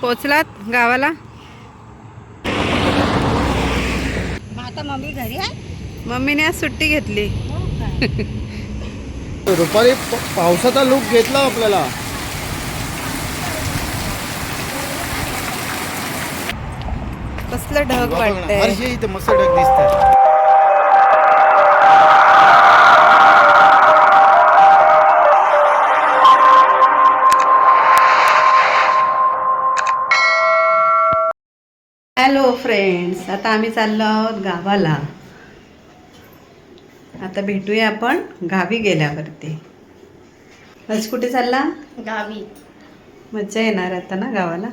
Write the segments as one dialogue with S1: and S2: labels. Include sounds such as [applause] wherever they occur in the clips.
S1: पोचलात गावाला?
S2: मग आता मम्मी घरी आहे?
S1: मम्मीने आज सुट्टी घेतली.
S2: हो [laughs]
S3: प- पावसाचा लुक घेतला आपल्याला.
S1: कसलं ढग वाटतंय?
S3: मस्त ढग दिसत
S1: हॅलो फ्रेंड्स आता आम्ही चाललो आहोत गावाला. आता भेटूया आपण गावी गेल्यावरती. आज कुठे चालला?
S2: गावी.
S1: मज्जा येणार आता ना गावाला?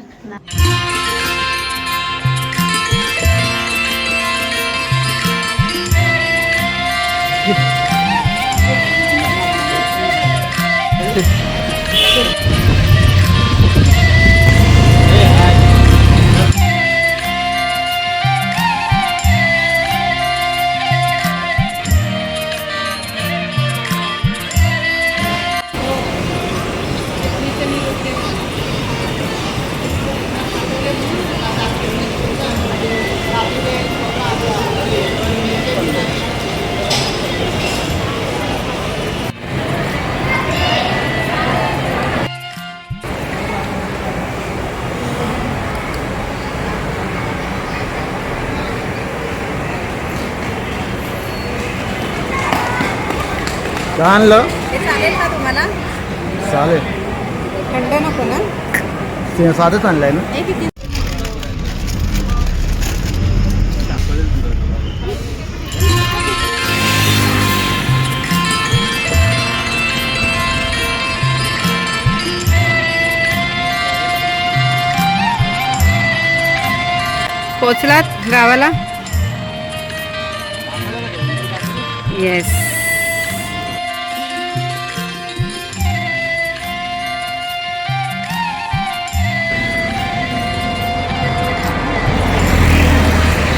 S3: आणलं.
S1: चालेल का तुम्हाला?
S3: चालेल.
S1: थंड नको ना?
S3: ते साधंच आणलंय ना.
S1: हे किती? पोचलात गावाला? येस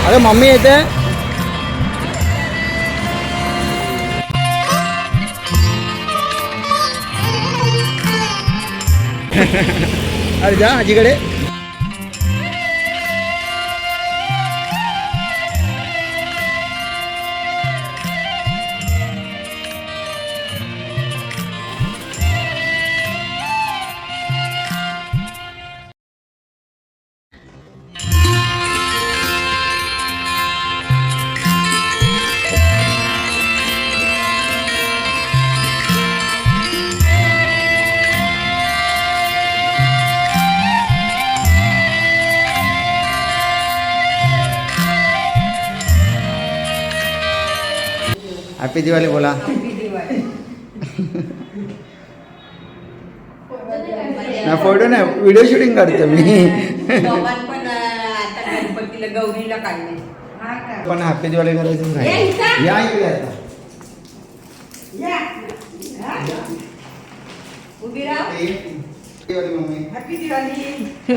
S3: अरे मम्मी येते. [laughs] अरे जा आजीकडे. हॅपी दिवाळी बोला नाही फोटो नाही व्हिडिओ शूटिंग करतो मी.
S2: पण आता गणपतीला गौरीला काढले.
S3: पण हॅपी दिवाळी करायचं
S2: या
S3: नाही. या इकडे आता.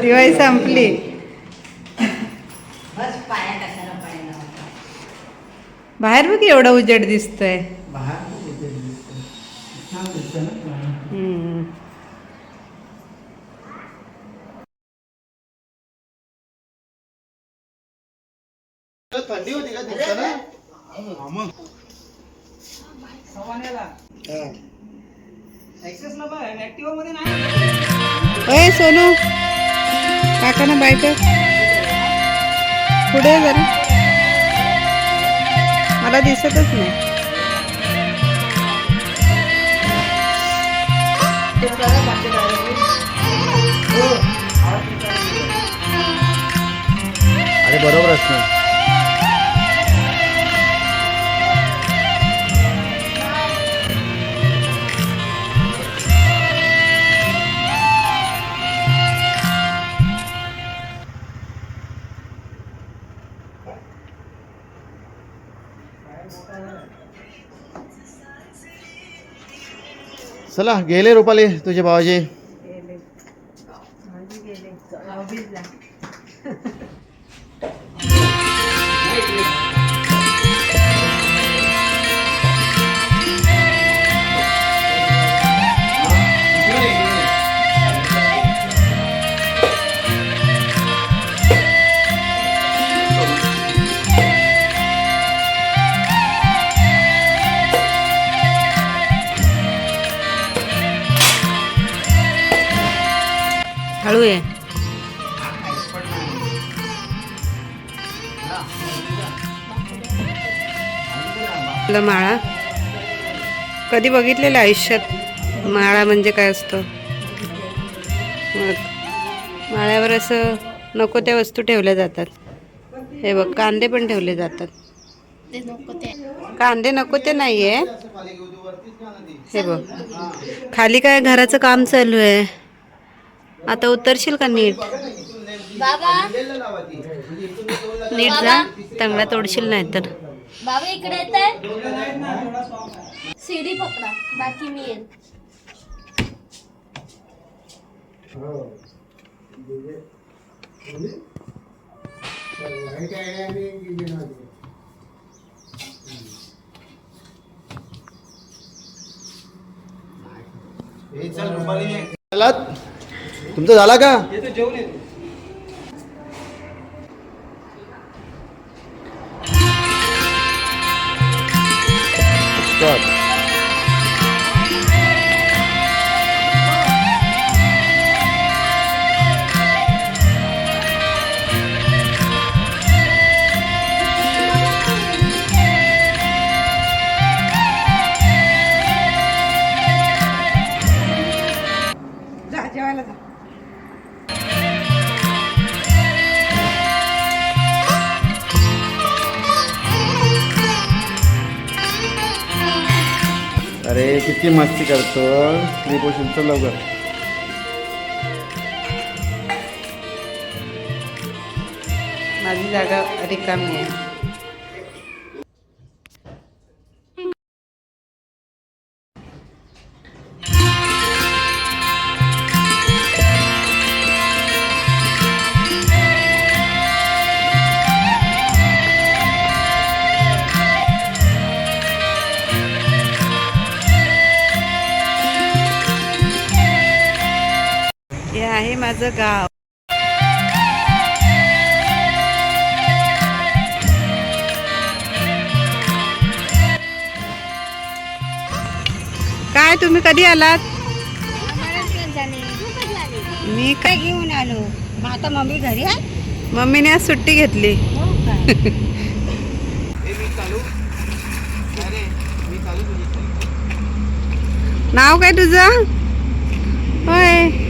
S3: दिवाळी
S1: संपली.
S2: बस पाया कशाला पाया?
S1: बाहेर बघ एवढा उजेड दिसतोय.
S3: थंडी होती का
S1: सोनू. काका ना बाय कर. पुढे जरा. मला दिसतच नाही.
S3: अरे बरोबर असणार. चला गेले रुपाली तुझे भावाजी.
S1: आपलं माळा. कधी बघितलेलं आयुष्यात माळा म्हणजे काय असतं? माळ्यावर असं नको त्या वस्तू ठेवल्या जातात. हे बघ कांदे पण ठेवले जातात. कांदे नको ते नाहीये. हे बघ. खाली काय घराचं काम चालू आहे? आता उतरशील का नीट? नीट जा. चांगला तोडशील नाही तर
S4: बाबा इकडे येत आहे सीडी पकडा बाकी मी येईल?
S3: तुमचा झाला का? चल. किती मस्ती करतो. श्रीपोषणचं लवकर.
S1: माझी जागा रिकामी आहे. माझं गाव. काय तुम्ही कधी आलात? मी काय घेऊन आलो. मग आता मम्मी घरी आहे? मम्मीने आज सुट्टी घेतली. नाव काय तुझं? होय.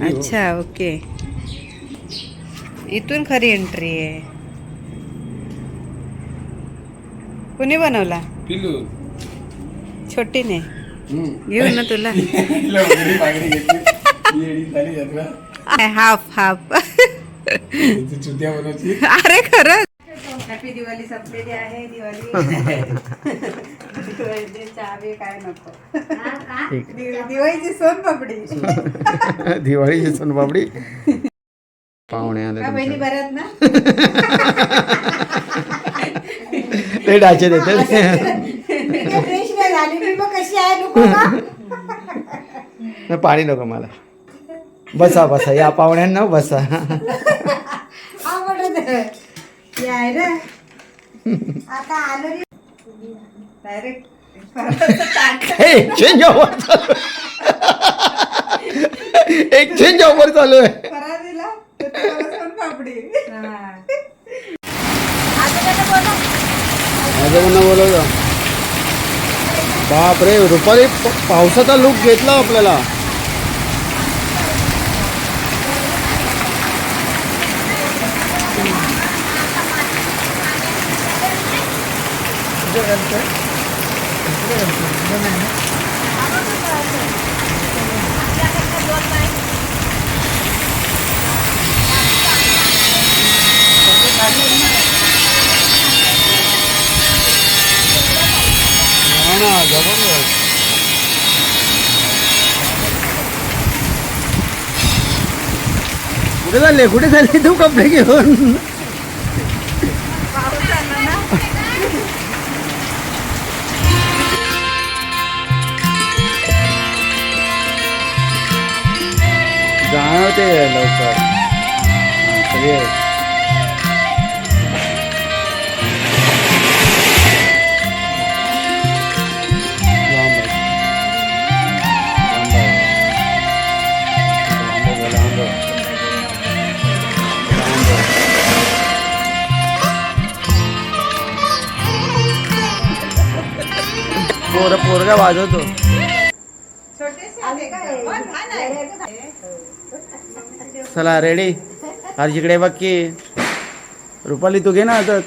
S1: अच्छा ओके इथून खरी एंट्री आहे. कुणी बनवला?
S3: पिल्लू.
S1: छोटीने. घेऊ ना तुला. [laughs] [laughs] Half half. अरे खरंच. हॅपी दिवाळी संपलेली आहे दिवाळी. [laughs] दिवाळीचे चहा बी काय नको. दि- दिवाळीची सोन पापडी [laughs]
S3: दिवाळीची सोनपापडी. पाहुणे आले
S1: का बहिणी
S3: तुमच्या.
S1: बऱ्यात ना?
S3: ते डाचे देते [laughs]
S1: फ्रेश नाही झाली. मी मग कशी आहे? नको का?
S3: नाही, पाणी नको मला. बसा बसा. या पाहुण्यांना बसा.
S1: आवडत आहे. आता आलो रे. डायरेक्ट
S3: एक्सचेंज ऑफर चालू एक्सचेंज ऑफर चालू आहे.
S1: पापडी.
S3: बोलवलं. बाप रे रुपाली प- पावसाचा लुक घेतला आपल्याला. हा ना जबरदस्त कुठे चालले? कुठे चालले? तू कपडे घेऊन. पोरगा वाजवतो. चला रेडी आज इकडे बघ की. रुपाली तू घे ना आता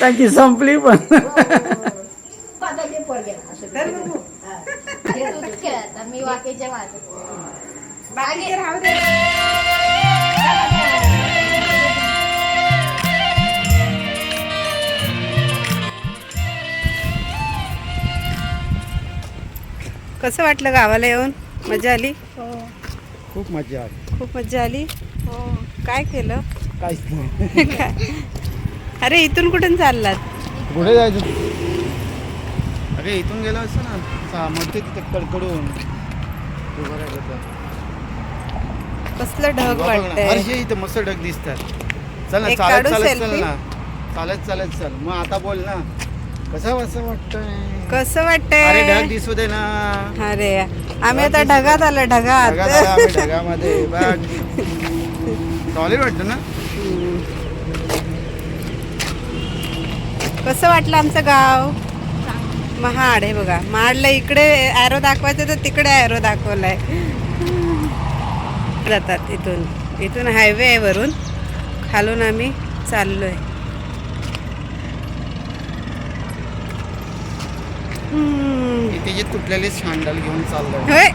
S3: त्यांची संपली पण.
S4: मी वाकेच्या
S1: कसं वाटलं गावाला येऊन? मजा आली?
S3: खूप मजा आली.
S1: खूप मजा आली?
S4: हो.
S1: काय केलं?
S3: काहीच नाही.
S1: काय? [laughs] अरे इथून कुठून चाललात?
S3: कुठे जायचं. अरे इथून गेलो असं ना. म्हणते तिथे कडकडून. उभं राहिलं तर.
S1: कसलं ढग
S3: बघ ना,
S1: वाटतंय.
S3: इथे मस्त ढग दिसतात. चल ना
S1: एक
S3: चालत
S1: काढू
S3: चालत चल
S1: selfie?
S3: ना. चालत चालत चल. मग आता बोल ना. कसं असं वाटतंय?
S1: कसं
S3: अरे ढग
S1: वाटतंय
S3: दिसू दे ना.
S1: अरे आम्ही आता ढगात आलो
S3: ढगात. आला आम्ही
S1: ढगात
S3: ढगामध्ये सॉलिड वाटतं ना?
S1: कसं वाटलं आमचं गाव? महाड हे बघा. महाडला इकडे ॲरो दाखवायचं तर तिकडे ॲरो दाखवलाय. जातात इथून. इथून हायवे आहे वरून खालून आम्ही चाललोय.
S3: जे तुटलेले शांडल घेऊन चाललोय.
S1: होय.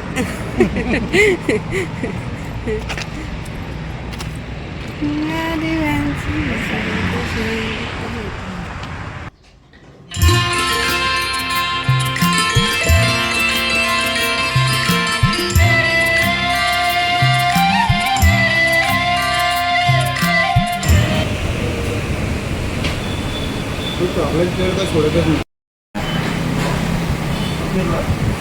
S3: सोडतच नाही.
S1: सोनू कुठे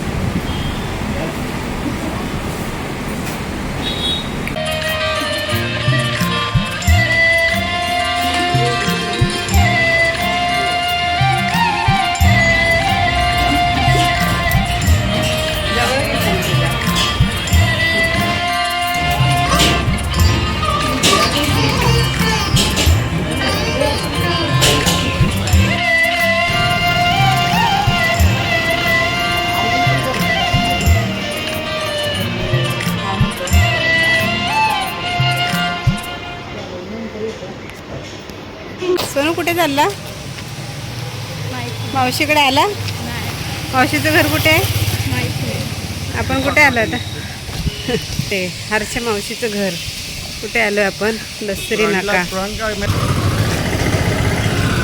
S1: चालला? मावशीकडे आला?
S4: नाही
S1: मावशीचं घर कुठे आहे?
S4: माहिती नाही
S1: आपण कुठे आलो आता? ते हर्षा मावशीचं घर. कुठे आलो आपण? दसरी नाका.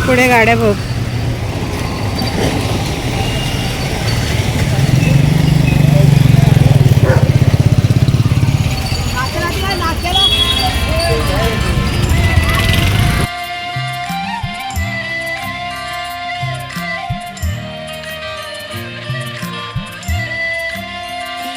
S1: पुढे गाड्या बघ